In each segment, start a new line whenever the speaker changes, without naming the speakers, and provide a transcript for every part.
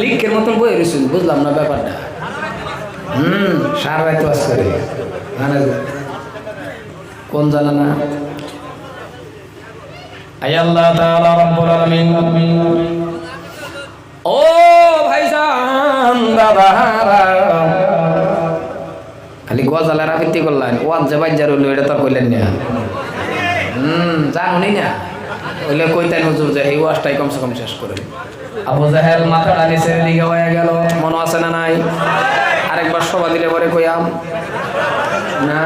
লিখের মতন বই রয়েছেন বুঝলাম না ব্যাপারটা? হুম, সারা রাত ক্লাস করে কোন জানা না? আল্লাহ তাআলা রব্বুল আলামিন। ও ভাইজান খালি গজালা রাফিতি করলেন, ওয়াজ যে তো হুম ওইলে কইতেন হুজুর যে এই ওয়াজটাই কমসে কম শেষ করে আবু জাহেল মাথাটা নিচের দিকে হয়ে গেল। মনে আছে না নাই? আরেকবার সভা দিলে পরে কইয়াম। না।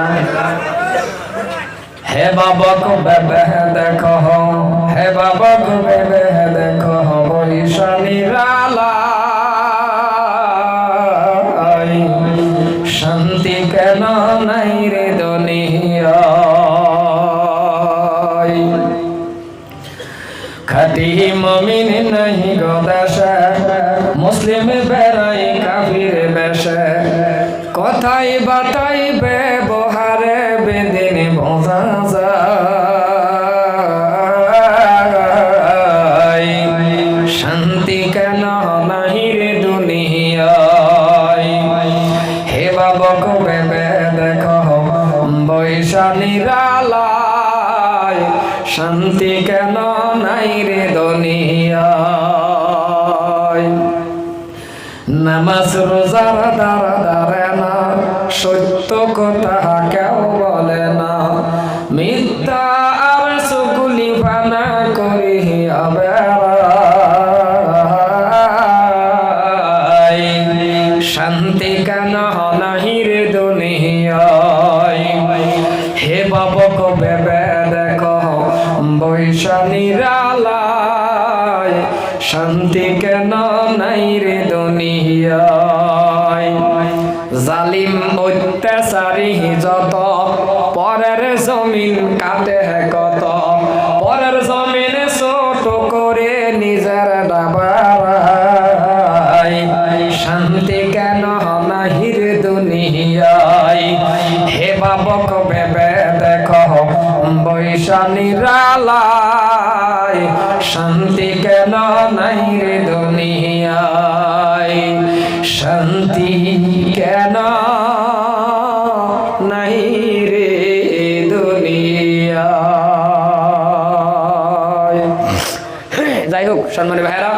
হে বাবা কো দেখো? খাটি মমিন নাহি গদাসা মুসলিম বেড়াই কাফির বেশে। কথাই বাতাই ব্যবহারে বেদিন বোঝা শান্তি কেন নাহি রে দুনিয়ায়? হে বাবক বেবে দেখো বৈশালী শান্তি কেন নাই রে নামাজ রোজার দ্বারা দাঁড়ে না, সত্য কথা কেউ বলে না। মিথ্যা আর সুগুলি করি শান্তি কেন নাহি রে দুনিয়ায়? হে বাবক বেবে বৈশালী রালায় শান্তি কেন নাই রে দুনিয়ায়? জালিম অত্যাচারী যত, পরের জমিন কাটে কত। পরের জমিনে ছোট করে নিজের ডাবাই শান্তি কেন নাহির দুনিয়ায়? হে বেবে বৈশালী রালায় শান্তি কেন নাই রে দুনিয়ায়? শান্তি কেন নাই রে দুনিয়ায়? যাই হোক সম্মানী ভাইরা